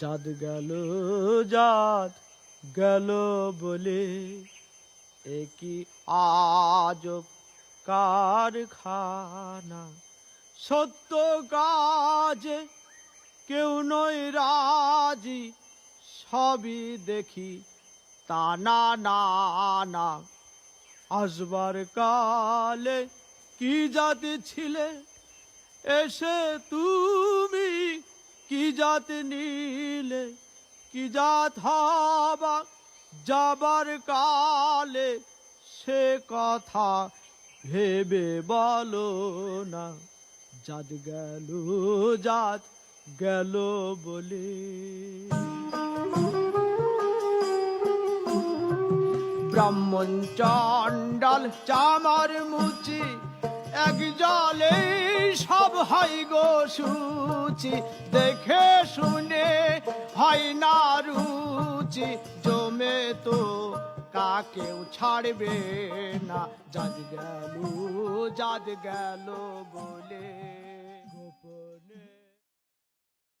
জাত গেল জাত গেল বলে। একই আজব কারখানা। সত্য কাজে কেউ নয় রাজি, সবই দেখি তা না না আসবার কালে কি জাতি ছিলে, এসে তুমি কি জাত নিলে, কি জাত হবা যাবার কালে সে কথা ভেবে বলো না। জাত গেল জাত গেল বলে। ব্রাহ্মণ চণ্ডাল চামার মুচি হয় গো সুচি, দেখে শুনে হয় না রুচি, জমে তো কাকেও ছাড়বে না। জাদ গেল জাদ গেল বলে।